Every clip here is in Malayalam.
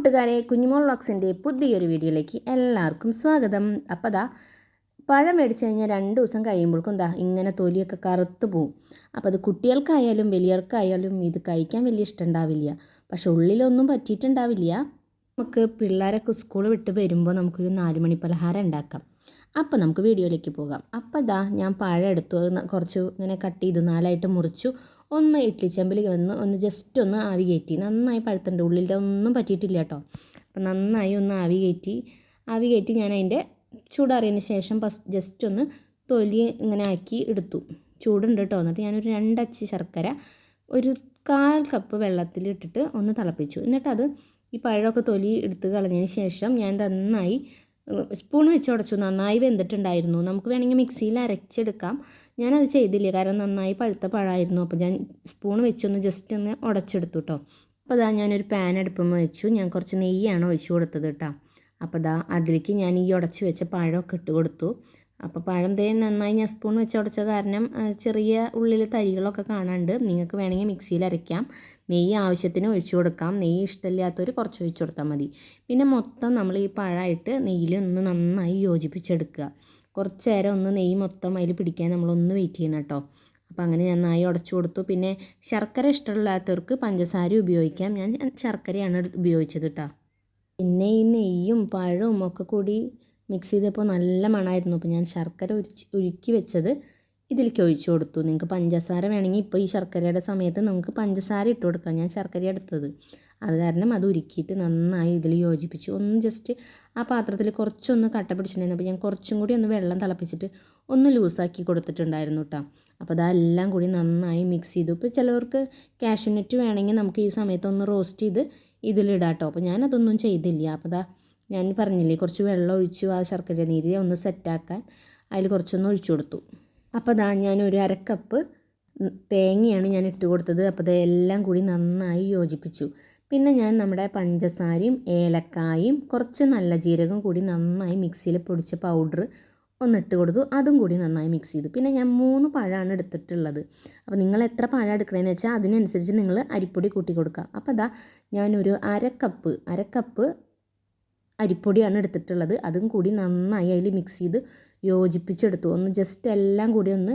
കൂട്ടുകാരെ കുഞ്ഞുമോൾ വ്ളോഗ്സിന്റെ പുതിയൊരു വീഡിയോയിലേക്ക് എല്ലാവർക്കും സ്വാഗതം. അപ്പോൾ അതാ പഴം മേടിച്ച് കഴിഞ്ഞാൽ രണ്ട് ദിവസം കഴിയുമ്പോഴേക്കും എന്താ ഇങ്ങനെ തൊലിയൊക്കെ കറുത്ത് പോവും. അപ്പോൾ അത് കുട്ടികൾക്കായാലും വലിയവർക്കായാലും ഇത് കഴിക്കാൻ വലിയ ഇഷ്ടം ഉണ്ടാവില്ല. പക്ഷെ ഉള്ളിലൊന്നും പറ്റിയിട്ടുണ്ടാവില്ല. നമുക്ക് പിള്ളേരൊക്കെ സ്കൂൾ വിട്ട് വരുമ്പോൾ നമുക്കൊരു നാലുമണി പലഹാരം ഉണ്ടാക്കാം. അപ്പോൾ നമുക്ക് വീഡിയോയിലേക്ക് പോകാം. അപ്പോൾ ഇതാ ഞാൻ പഴം എടുത്തു. അത് കുറച്ച് ഇങ്ങനെ കട്ട് ചെയ്തു നാലായിട്ട് മുറിച്ചു. ഒന്ന് ഇഡ്ലി ചെമ്പിൽ വന്ന് ഒന്ന് ജസ്റ്റ് ഒന്ന് ആവി കയറ്റി. നന്നായി പഴുത്തുണ്ട് ഉള്ളിൽ ഒന്നും പറ്റിയിട്ടില്ല കേട്ടോ. അപ്പം നന്നായി ഒന്ന് ആവി കയറ്റി. ആവി കയറ്റി ഞാൻ അതിന്റെ ചൂടാറിയതിന് ശേഷം ജസ്റ്റ് ഒന്ന് തൊലി ഇങ്ങനെ ആക്കി എടുത്തു. ചൂടുണ്ട് കേട്ടോ. എന്നിട്ട് ഞാനൊരു രണ്ടച്ച് ശർക്കര ഒരു കാൽ കപ്പ് വെള്ളത്തിൽ ഇട്ടിട്ട് ഒന്ന് തിളപ്പിച്ചു. എന്നിട്ടത് ഈ പഴമൊക്കെ തൊലി എടുത്ത് കളഞ്ഞതിന് ശേഷം ഞാൻ നന്നായി സ്പൂൺ വെച്ച് ഉടച്ചു നന്നായി വെന്തിട്ടുണ്ടായിരുന്നു. നമുക്ക് വേണമെങ്കിൽ മിക്സിയിൽ അരച്ചെടുക്കാം. ഞാനത് ചെയ്തില്ല കാരണം നന്നായി പഴുത്ത പഴമായിരുന്നു. അപ്പോൾ ഞാൻ സ്പൂൺ വെച്ചൊന്ന് ജസ്റ്റ് ഒന്ന് ഉടച്ചെടുത്തു കേട്ടോ അപ്പോൾ അതാ ഞാനൊരു പാൻ അടുപ്പം വെച്ചു. ഞാൻ കുറച്ച് നെയ്യാണ് ഒഴിച്ചു കൊടുത്തത് കേട്ടോ അപ്പോൾ ദാ അതിലേക്ക് ഞാൻ ഈ ഉടച്ചു വെച്ച പഴമൊക്കെ ഇട്ട് കൊടുത്തു. അപ്പോൾ പഴം തേ നന്നായി ഞാൻ സ്പൂൺ വെച്ച് ഉടച്ച കാരണം ചെറിയ ഉള്ളിൽ തരികളൊക്കെ കാണാണ്ട് നിങ്ങൾക്ക് വേണമെങ്കിൽ മിക്സിയിൽ അരയ്ക്കാം. നെയ്യ് ആവശ്യത്തിന് ഒഴിച്ചു കൊടുക്കാം. നെയ്യ് ഇഷ്ടമില്ലാത്തവർ കുറച്ച് ഒഴിച്ചു കൊടുത്താൽ മതി. പിന്നെ മൊത്തം നമ്മൾ ഈ പഴമായിട്ട് നെയ്യിൽ ഒന്ന് നന്നായി യോജിപ്പിച്ചെടുക്കുക. കുറച്ച് നേരം ഒന്ന് നെയ്യ് മൊത്തം അതിൽ പിടിക്കാൻ നമ്മളൊന്ന് വെയിറ്റ് ചെയ്യണം കേട്ടോ. അപ്പോൾ അങ്ങനെ നന്നായി ഉടച്ചു കൊടുത്തു. പിന്നെ ശർക്കര ഇഷ്ടമില്ലാത്തവർക്ക് പഞ്ചസാര ഉപയോഗിക്കാം. ഞാൻ ശർക്കരയാണ് ഉപയോഗിച്ചത് കേട്ടോ. പിന്നെ ഈ നെയ്യും പഴവും ഒക്കെ കൂടി മിക്സ് ചെയ്തപ്പോൾ നല്ല മണമായിരുന്നു. അപ്പോൾ ഞാൻ ശർക്കര ഉരുച്ച് ഉരുക്കി വെച്ചത് ഇതിലേക്ക് ഒഴിച്ചു കൊടുത്തു. നിങ്ങൾക്ക് പഞ്ചസാര വേണമെങ്കിൽ ഇപ്പോൾ ഈ ശർക്കരയുടെ സമയത്ത് നമുക്ക് പഞ്ചസാര ഇട്ട് കൊടുക്കാം. ഞാൻ ശർക്കര എടുത്തത്. അത് കാരണം അത് ഉരുക്കിയിട്ട് നന്നായി ഇതിൽ യോജിപ്പിച്ചു. ഒന്ന് ജസ്റ്റ് ആ പാത്രത്തിൽ കുറച്ചൊന്ന് കട്ട പിടിച്ചിട്ടുണ്ടായിരുന്നു. അപ്പോൾ ഞാൻ കുറച്ചും കൂടി ഒന്ന് വെള്ളം തിളപ്പിച്ചിട്ട് ഒന്ന് ലൂസാക്കി കൊടുത്തിട്ടുണ്ടായിരുന്നു കേട്ടോ. അപ്പോൾ അതെല്ലാം കൂടി നന്നായി മിക്സ് ചെയ്തു. ഇപ്പോൾ ചിലവർക്ക് കാഷ്യൂനറ്റ് വേണമെങ്കിൽ നമുക്ക് ഈ സമയത്ത് ഒന്ന് റോസ്റ്റ് ചെയ്ത് ഇതിലിടാം കേട്ടോ. അപ്പോൾ ഞാനതൊന്നും ചെയ്തില്ല. അപ്പോൾ ദാ ഞാൻ പറഞ്ഞില്ലേ കുറച്ച് വെള്ളം ഒഴിച്ചു ആ ശർക്കര നീര് ഒന്ന് സെറ്റാക്കാൻ അതിൽ കുറച്ചൊന്ന് ഒഴിച്ചു കൊടുത്തു. അപ്പോൾ ദാ ഞാൻ ഒരു അരക്കപ്പ് തേങ്ങയാണ് ഞാൻ ഇട്ട് കൊടുത്തത്. അപ്പോൾ ഇതെല്ലാം കൂടി നന്നായി യോജിപ്പിച്ചു. പിന്നെ ഞാൻ നമ്മുടെ പഞ്ചസാരയും ഏലക്കായും കുറച്ച് നല്ല ജീരകം കൂടി നന്നായി മിക്സിയിൽ പൊടിച്ച പൗഡർ ഒന്നിട്ട് കൊടുത്തു. അതും കൂടി നന്നായി മിക്സ് ചെയ്തു. പിന്നെ ഞാൻ മൂന്ന് പഴമാണ് എടുത്തിട്ടുള്ളത്. അപ്പോൾ നിങ്ങൾ എത്ര പഴം എടുക്കണമെന്ന് വെച്ചാൽ അതിനനുസരിച്ച് നിങ്ങൾ അരിപ്പൊടി കൂട്ടി കൊടുക്കുക. അപ്പോൾ അതാ ഞാനൊരു അര കപ്പ് അര കപ്പ് അരിപ്പൊടിയാണ് എടുത്തിട്ടുള്ളത്. അതും കൂടി നന്നായി അതിൽ മിക്സ് ചെയ്ത് യോജിപ്പിച്ചെടുത്തു. ഒന്ന് ജസ്റ്റ് എല്ലാം കൂടി ഒന്ന്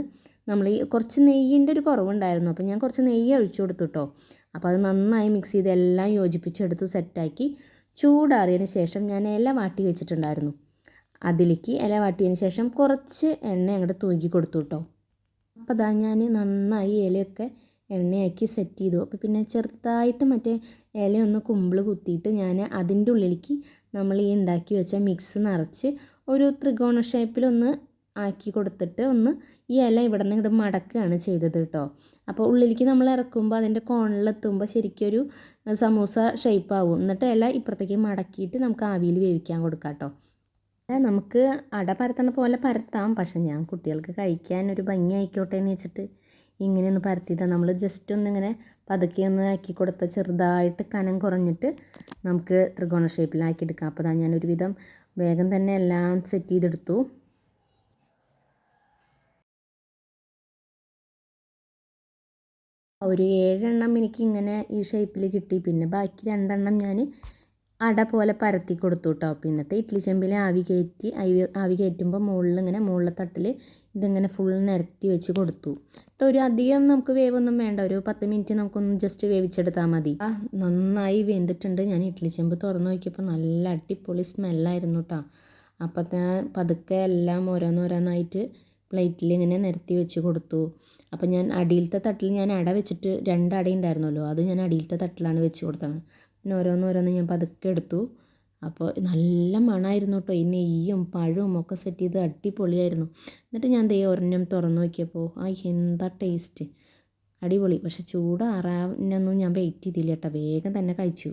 നമ്മൾ ഈ കുറച്ച് നെയ്യിന്റെ ഒരു കുറവുണ്ടായിരുന്നു. അപ്പോൾ ഞാൻ കുറച്ച് നെയ്യ് ഒഴിച്ചു കൊടുത്തു കേട്ടോ അപ്പോൾ അത് നന്നായി മിക്സ് ചെയ്ത് എല്ലാം യോജിപ്പിച്ചെടുത്തു സെറ്റാക്കി ചൂടാറിയതിന് ശേഷം ഞാൻ ഇല വാട്ടി വെച്ചിട്ടുണ്ടായിരുന്നു. അതിലേക്ക് ഇല വാട്ടിയതിന് ശേഷം കുറച്ച് എണ്ണ അങ്ങോട്ട് തൂക്കി കൊടുത്തു കേട്ടോ അപ്പോൾ അതാ ഞാൻ നന്നായി ഇലയൊക്കെ എണ്ണയാക്കി സെറ്റ് ചെയ്തു. അപ്പോൾ പിന്നെ ചെറുതായിട്ട് മറ്റേ ഇലയൊന്ന് കുമ്പിൾ കുത്തിയിട്ട് ഞാൻ അതിന്റെ ഉള്ളിലേക്ക് നമ്മൾ ഈ ഉണ്ടാക്കി വെച്ച മിക്സ് നിറച്ച് ഒരു ത്രികോണ ഷേപ്പിലൊന്ന് ആക്കി കൊടുത്തിട്ട് ഒന്ന് ഈ ഇല ഇവിടെ നിന്ന് ഇങ്ങോട്ട് മടക്കുകയാണ് ചെയ്തത് കേട്ടോ അപ്പോൾ ഉള്ളിലേക്ക് നമ്മൾ ഇറക്കുമ്പോൾ അതിന്റെ കോണിലെത്തുമ്പോൾ ശരിക്കും ഒരു സമൂസ ഷേപ്പ് ആവും. എന്നിട്ട് ഇല ഇപ്പുറത്തേക്ക് മടക്കിയിട്ട് നമുക്ക് ആവിയിൽ വേവിക്കാൻ കൊടുക്കാം കേട്ടോ നമുക്ക് അട പരത്തണ പോലെ പരത്താം. പക്ഷെ ഞാൻ കുട്ടികൾക്ക് കഴിക്കാൻ ഒരു ഭംഗി ആയിക്കോട്ടെ എന്ന് വെച്ചിട്ട് ഇങ്ങനെ ഒന്ന് പരത്തിയതാണ് നമ്മൾ ജസ്റ്റ് ഒന്നിങ്ങനെ പതുക്കെ ഒന്ന് ആക്കി കൊടുത്ത ചെറുതായിട്ട് കനം കുറഞ്ഞിട്ട് നമുക്ക് ത്രികോണ ഷേപ്പിലാക്കി എടുക്കാം. അപ്പോൾ ഞാൻ ഒരുവിധം വേഗം തന്നെ എല്ലാം സെറ്റ് ചെയ്തെടുത്തു. ഒരു ഏഴെണ്ണം എനിക്ക് ഇങ്ങനെ ഈ ഷേപ്പിൽ കിട്ടി. പിന്നെ ബാക്കി രണ്ടെണ്ണം ഞാൻ അട പോലെ പരത്തി കൊടുത്തു കേട്ടോ അപ്പം എന്നിട്ട് ഇഡ്ലി ചെമ്പിൽ ആവി കയറ്റി ആവി ആവി കയറ്റുമ്പോൾ മുകളിൽ ഇങ്ങനെ മുകളിലെ തട്ടിൽ ഇതിങ്ങനെ ഫുൾ നിരത്തി വെച്ച് കൊടുത്തു. കേട്ടോ ഒരു അധികം നമുക്ക് വേവൊന്നും വേണ്ട. ഒരു പത്ത് മിനിറ്റ് നമുക്കൊന്ന് ജസ്റ്റ് വേവിച്ചെടുത്താൽ മതി. ആ നന്നായി വെന്തിട്ടുണ്ട്. ഞാൻ ഇഡ്ലി ചെമ്പ് തുറന്നു നോക്കിയപ്പോൾ നല്ല അടിപൊളി സ്മെല്ലായിരുന്നു കേട്ടോ ഞാൻ പതുക്കെ എല്ലാം ഓരോന്നോരോന്നായിട്ട് പ്ലേറ്റിൽ ഇങ്ങനെ നിരത്തി വെച്ച് കൊടുത്തു. അപ്പം ഞാൻ അടിയിലത്തെ തട്ടിൽ ഞാൻ അട വെച്ചിട്ട് രണ്ട് അട ഉണ്ടായിരുന്നല്ലോ. അത് ഞാൻ അടിയിലത്തെ തട്ടിലാണ് വെച്ച് കൊടുത്തത്. പിന്നെ ഓരോന്നോരോന്ന് ഞാൻ പതുക്കെ എടുത്തു. അപ്പോൾ നല്ല മണമായിരുന്നു കേട്ടോ ഈ നെയ്യും പഴവും ഒക്കെ സെറ്റ് ചെയ്ത് അടിപൊളിയായിരുന്നു. എന്നിട്ട് ഞാൻ ദേ ഒരെണ്ണം തുറന്നു നോക്കിയപ്പോൾ ആ എന്താ ടേസ്റ്റ് അടിപൊളി. പക്ഷെ ചൂടാറാനൊന്നും ഞാൻ വെയിറ്റ് ചെയ്തില്ല കേട്ടോ വേഗം തന്നെ കഴിച്ചു.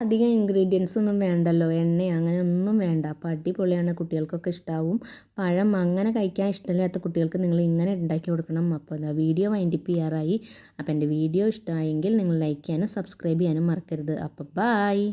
അധികം ഇൻഗ്രീഡിയൻസ് ഒന്നും വേണ്ടല്ലോ. എണ്ണ അങ്ങനെ ഒന്നും വേണ്ട. അപ്പോൾ അടിപൊളിയാണ്. കുട്ടികൾക്കൊക്കെ ഇഷ്ടാവും. പഴം അങ്ങനെ കഴിക്കാൻ ഇഷ്ടമില്ലാത്ത കുട്ടികൾക്ക് നിങ്ങൾ ഇങ്ങനെ ഉണ്ടാക്കി കൊടുക്കണം. അപ്പോൾ അതാ വീഡിയോ വൈൻഡിപ്പ് ചെയ്യാറായി. അപ്പോൾ എന്റെ വീഡിയോ ഇഷ്ടമായെങ്കിൽ നിങ്ങൾ ലൈക്ക് ചെയ്യാനും സബ്സ്ക്രൈബ് ചെയ്യാനും മറക്കരുത്. അപ്പോൾ ബായ്